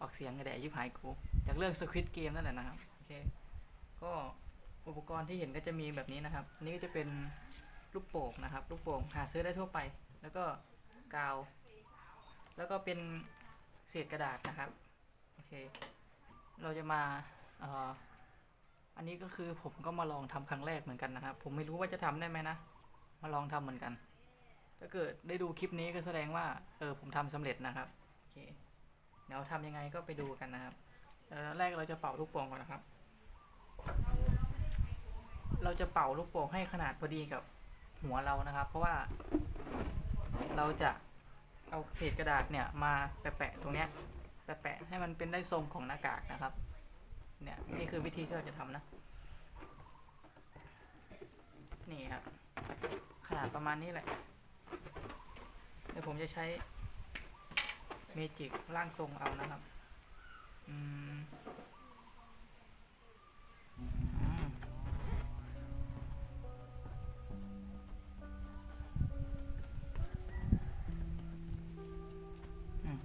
ออกเสียงกระแดะยิบหายกูจากเรื่อง Squid Game นั่นแหละนะครับโอเคก็อุปกรณ์ที่เห็นก็จะมีแบบนี้นะครับนนี้ก็จะเป็นลูกโป่งนะครับ ลูกโป่งหาซื้อได้ทั่วไป แล้วก็กาว แล้วก็เป็นเศษกระดาษนะครับโอเคเราจะมาอออันนี้ก็คือผมก็มาลองทำครั้งแรกเหมือนกันนะครับ ผมไม่รู้ว่าจะทำได้ไหมนะ มาลองทำเหมือนกัน ถ้าเกิดได้ดูคลิปนี้ก็แสดงว่าเออผมทำสำเร็จนะครับโอเค เดี๋ยวทำยังไงก็ไปดูกันนะครับแรกเราจะเป่าลูกโป่งก่อนนะครับ เราจะเป่าลูกโป่งให้ขนาดพอดีกับหัวเรานะครับ เพราะว่าเราจะเอาเศษกระดาษเนี่ยมาแปะๆตรงเนี้ยแปะๆให้มันเป็นได้ทรงของหน้ากากนะครับ เนี่ยนี่คือวิธีที่เราจะทำนะ นี่ครับ ขนาดประมาณนี้แหละ เดี๋ยวผมจะใช้ เมจิกร่างทรงเอานะครับ อืม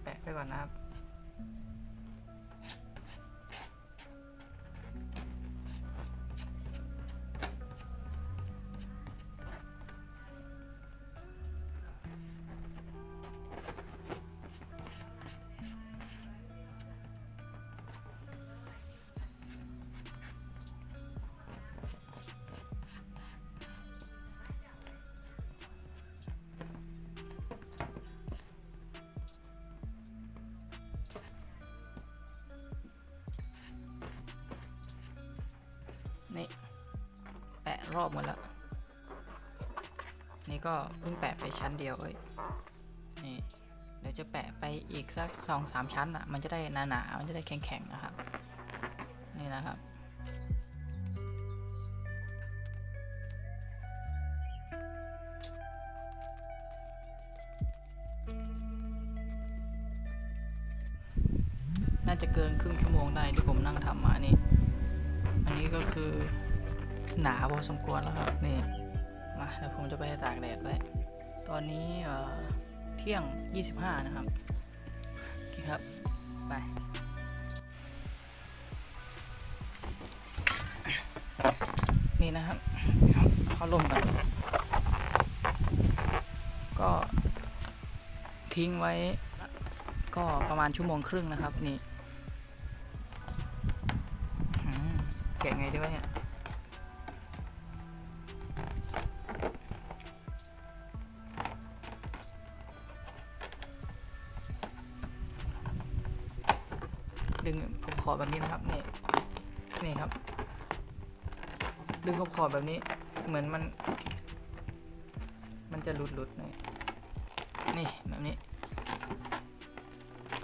แปะไปก่อนนะครับ รอบหมดแล้วนี่ก็เพิ่งแปะไปชั้นเดียวเอ้ยนี่เดี๋ยวจะแปะไปอีกสักสองสามชั้นอะ มันจะได้หนาๆมันจะได้แข็งๆนะครับ นี่นะครับ น่าจะเกินครึ่งชั่วโมงได้ที่ผมนั่งทำมานี่ อันนี้ก็คือ หนาพอสมควรแล้วครับนี่มาเดี๋ยวผมจะไปตากแดดไว้ตอนนี้เอ่อเที่ยง 25 นะครับโอเคครับ ไปนี่นะครับเขาลงกันก็ทิ้งไว้ ก็ประมาณชั่วโมงครึ่งนะครับ นี่แกะไงดีวะเนี่ย อบแบบนี้นะครับนี่นี่ครับ ดึงขอบขอบแบบนี้ เหมือนมัน มันจะหลุดหลุดๆหน่อยนี่แบบนี้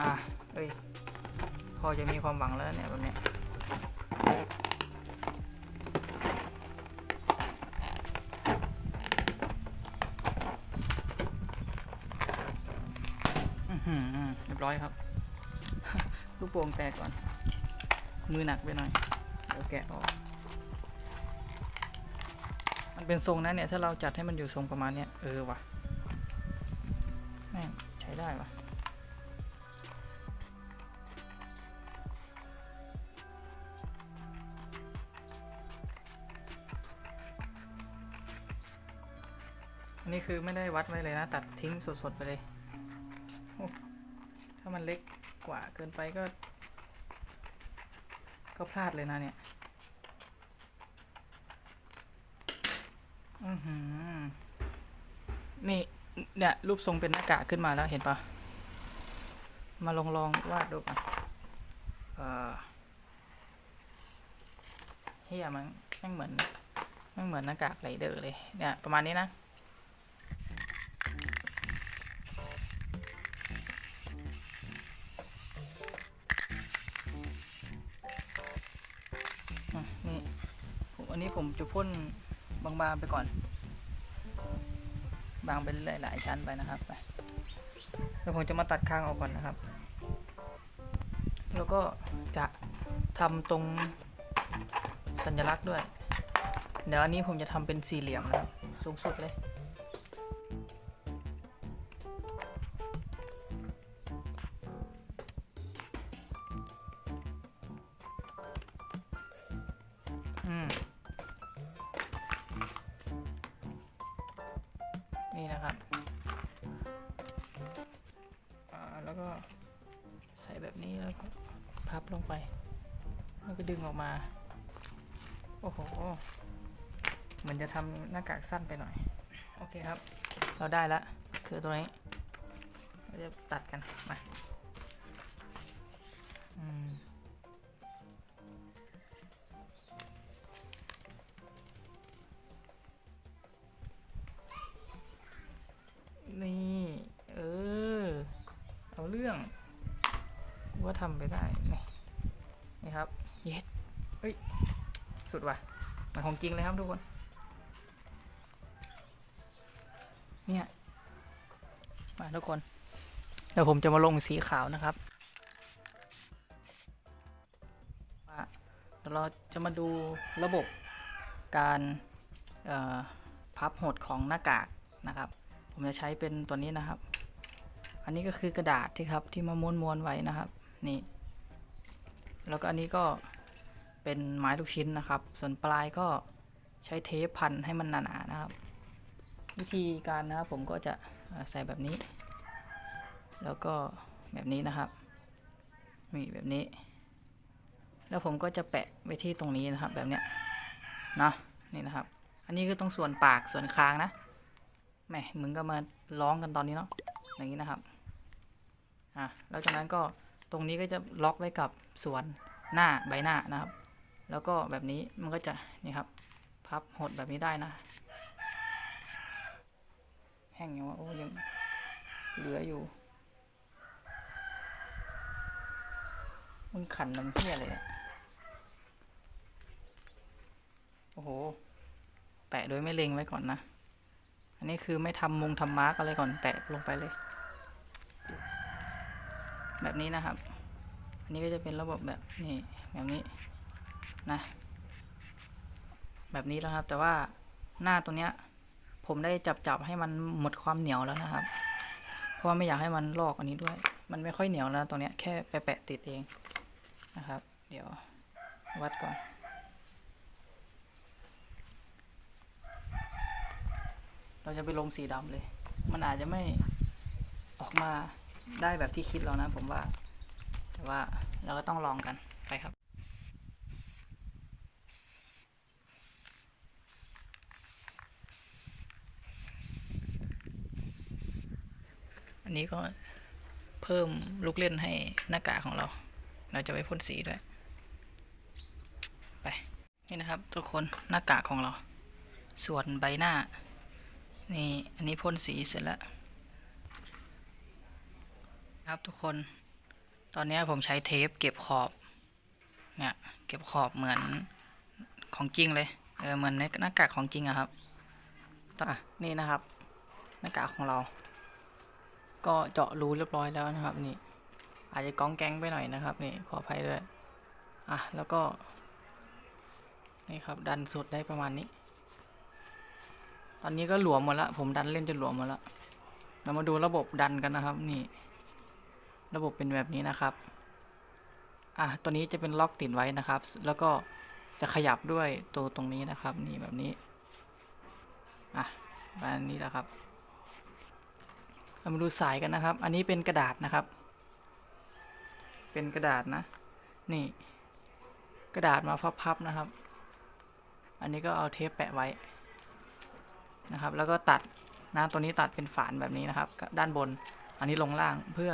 อะเอ้ยพอจะมีความหวังแล้วเนี่ยแบบเนี้ยอือหือเรียบร้อยครับลูกโป่งแตกก่อน มือหนักไปหน่อยเดี๋ยวแกะออก มันเป็นทรงนะเนี่ย ถ้าเราจัดให้มันอยู่ทรงประมาณเนี้ยเออว่ะแม่งใช้ได้ว่ะอันนี้คือไม่ได้วัดไว้เลยนะ ตัดทิ้งสดๆไปเลย ถ้ามันเล็กกว่าเกินไปก็ ก็พลาดเลยนะเนี่ย อือหือ นี่ เนี่ย รูปทรงเป็นหน้ากากขึ้นมาแล้วเห็นปะ มาลองลองวาดดูก่อนเออเฮียมันแม่งเหมือนแม่งเหมือนหน้ากากไรเดอร์เลย เนี่ย ประมาณนี้นะ อันนี้ผมจะพ่นบางๆไปก่อน บางเป็นหลายๆชั้นไปนะครับไปแล้วผมจะมาตัดค้างออกก่อนนะครับ แล้วก็จะทำตรงสัญลักษณ์ด้วย เดี๋ยวอันนี้ผมจะทำเป็นสี่เหลี่ยมนะครับสูงสุดเลย ใส่แบบนี้แล้วพับลงไป แล้วก็ดึงออกมา โอ้โห เหมือนจะทำหน้ากากสั้นไปหน่อย โอเคครับ เราได้แล้วคือตัวนี้ เราจะตัดกัน มา ว่าทำไปได้ นี่นี่ครับ เย็ดเฮ้ย สุดว่ะมันของจริงเลยครับทุกคน เนี่ย มาทุกคน เดี๋ยวผมจะมาลงสีขาวนะครับว่าเดี๋ยวเราจะมาดูระบบการพับหดของหน้ากากนะครับ ผมจะใช้เป็นตัวนี้นะครับ อันนี้ก็คือกระดาษที่ครับที่มาม้นม้วนๆไว้นะครับ นี่ แล้วก็อันนี้ก็เป็นไม้ลูกชิ้นนะครับ ส่วนปลายก็ใช้เทปพันให้มันหนาๆนะครับ วิธีการนะครับผมก็จะใส่แบบนี้ แล้วก็แบบนี้นะครับนี่แบบนี้ แล้วผมก็จะแปะไว้ที่ตรงนี้นะครับ แบบเนี้ยนะนี่นะครับ อันนี้ก็ต้องส่วนปากส่วนคางนะแหมมึงก็มาร้องกันตอนนี้เนาะอย่างนี้นะครับอะแล้วจากนั้นก็ รงนี้ก็จะล็อกไว้กับส่วนหน้าใบหน้านะครับ แล้วก็แบบนี้มันก็จะนี่ครับ พับหดแบบนี้ได้นะ แห้งยังว่าโอ้ยังเหลืออยู่มึงขันน้ำเพี้ยเนี่ยโอ้โห แปะโดยไม่เล็งไว้ก่อนนะ อันนี้คือไม่ทำมุงทำมาร์กอะไรก่อนแปะลงไปเลย แบบนี้นะครับ อันนี้ก็จะเป็นระบบแบบนี่แบบนี้นะแบบนี้แล้วครับ แต่ว่าหน้าตรงเนี้ย ผมได้จับจับให้มันหมดความเหนียวแล้วนะครับ เพราะว่าไม่อยากให้มันลอกอันนี้ด้วย มันไม่ค่อยเหนียวแล้วตรงเนี้ยแค่แปะติดเองนะครับ เดี๋ยววัดก่อนเราจะไปลงสีดำเลย มันอาจจะไม่ออกมา ได้แบบที่คิดเรานะผมว่า แต่ว่าเราก็ต้องลองกันไปครับอันนี้ก็เพิ่มลูกเล่นให้หน้ากากของเรา เราจะไปพ่นสีด้วย ไป นี่นะครับ ทุกคนหน้ากากของเรา ส่วนใบหน้า นี่ อันนี้พ่นสีเสร็จแล้ว ครับทุกคน ตอนนี้ผมใช้เทปเก็บขอบ เนี่ย เก็บขอบเหมือนของจริงเลย เออ เหมือนในหน้ากากของจริงอะครับอะนี่นะครับ หน้ากากของเรา ก็เจาะรูเรียบร้อยแล้วนะครับ นี่ อาจจะก้องแก๊งไปหน่อยนะครับ นี่ ขออภัยด้วย อะ แล้วก็ นี่ครับ ดันสุดได้ประมาณนี้ ตอนนี้ก็หลวมหมดล้วผมดันเล่นจนหลวมหมดล้วเรามาดูระบบดันกันนะครับ นี่ ระบบเป็นแบบนี้นะครับอะตัวนี้จะเป็นล็อกติดไว้นะครับ แล้วก็จะขยับด้วยตัวตรงนี้นะครับ นี่แบบนี้อะประมาณนี้แหละครับเรามาดูสายกันนะครับ อันนี้เป็นกระดาษนะครับ เป็นกระดาษนะ นี่ กระดาษมาพับๆนะครับ อันนี้ก็เอาเทปแปะไว้นะครับ แล้วก็ตัดนะตัวนี้ตัดเป็นฝานแบบนี้นะครับ ด้านบน อันนี้ลงล่างเพื่อ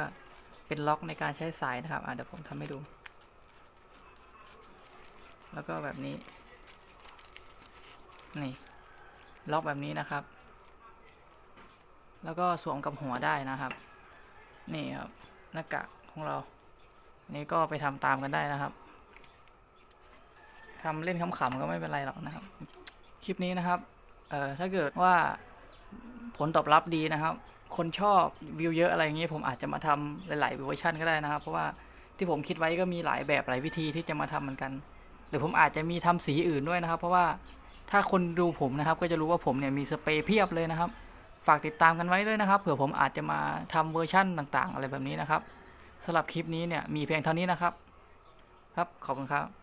เป็นล็อกในการใช้สายนะครับอะเดี๋ยวผมทำให้ดู แล้วก็แบบนี้ นี่ ล็อกแบบนี้นะครับ แล้วก็สวมกับหัวได้นะครับ นี่ครับหน้ากากของเรา นี่ก็ไปทำตามกันได้นะครับทำเล่นขำๆก็ไม่เป็นไรหรอกนะครับ คลิปนี้นะครับ เอ่อ ถ้าเกิดว่าผลตอบรับดีนะครับ คนชอบวิวเยอะอะไรอย่างนี้ผมอาจจะมาทำหลายๆเวอร์ชันก็ได้นะครับ เพราะว่าที่ผมคิดไว้ก็มีหลายแบบหลายวิธีที่จะมาทำเหมือนกัน หรือผมอาจจะมีทำสีอื่นด้วยนะครับ เพราะว่าถ้าคนดูผมนะครับ ก็จะรู้ว่าผมเนี่ยมีสเปรย์เพียบเลยนะครับ ฝากติดตามกันไว้ด้วยนะครับเผื่อผมอาจจะมาทำเวอร์ชั่นต่าง ๆ อะไรแบบนี้นะครับสำหรับคลิปนี้เนี่ยมีเพียงเท่านี้นะครับ ครับขอบคุณครับ